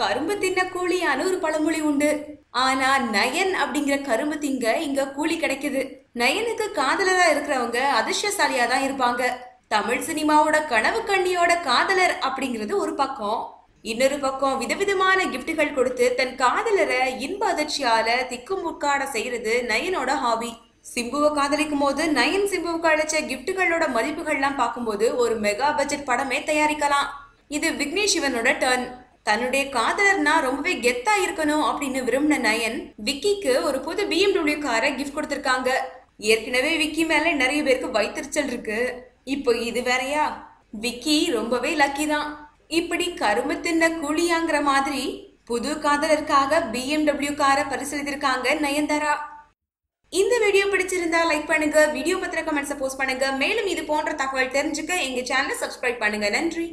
கரும்பு தின்ன கூலி ஒரு பழமொழி உண்டு. ஆனா நயன் அப்படிங்கிற கரும்பு திங்க இங்க கூலி கிடைக்குது. நயனுக்கு காதலரா இருக்கிறவங்க அதிர்ஷ்டசாலியா தான் இருப்பாங்க. தமிழ் சினிமாவோட கனவு கண்ணியோட காதலர் அப்படிங்கிறது ஒரு பக்கம். இன்னொரு பக்கம் விதவிதமான கிஃப்ட்டுகள் கொடுத்து தன் காதலரை இன்ப அதிர்ச்சியால திக்குமுக்காட செய்யறது நயனோட ஹாபி சிம்புவை காதலிக்கும் போது நயன் சிம்புவுக்கு அழைச்ச கிஃப்ட்டுகளோட மதிப்புகள்லாம் பார்க்கும்போது ஒரு மெகா பட்ஜெட் படமே தயாரிக்கலாம். இது விக்னேஷ் சிவனோட டர்ன் தன்னுடைய காதலர்னா ரொம்பவே கெத்தா இருக்கணும் அப்படின்னு விரும்பின நயன் விக்கிக்கு ஒரு புது பிஎம்டபிள்யூ காரை கிஃப்ட் கொடுத்துருக்காங்க. ஏற்கனவே விக்கி மேல நிறைய பேருக்கு வைத்தறிச்சல் இருக்கு. இப்போ இது வேறையா? விக்கி ரொம்பவே லக்கி தான். இப்படி கரும்பு தின்ன கூலியாங்கிற மாதிரி புது காதலருக்காக பிஎம்டபிள்யூ காரை பரிசீலித்திருக்காங்க நயன்தாரா. இந்த வீடியோ பிடிச்சிருந்தா லைக் பண்ணுங்க வீடியோ பத்திர கமெண்ட்ஸை போஸ்ட் பண்ணுங்க. மேலும் இது போன்ற தகவல் தெரிஞ்சுக்க எங்க சேனலை சப்ஸ்கிரைப் பண்ணுங்க. நன்றி.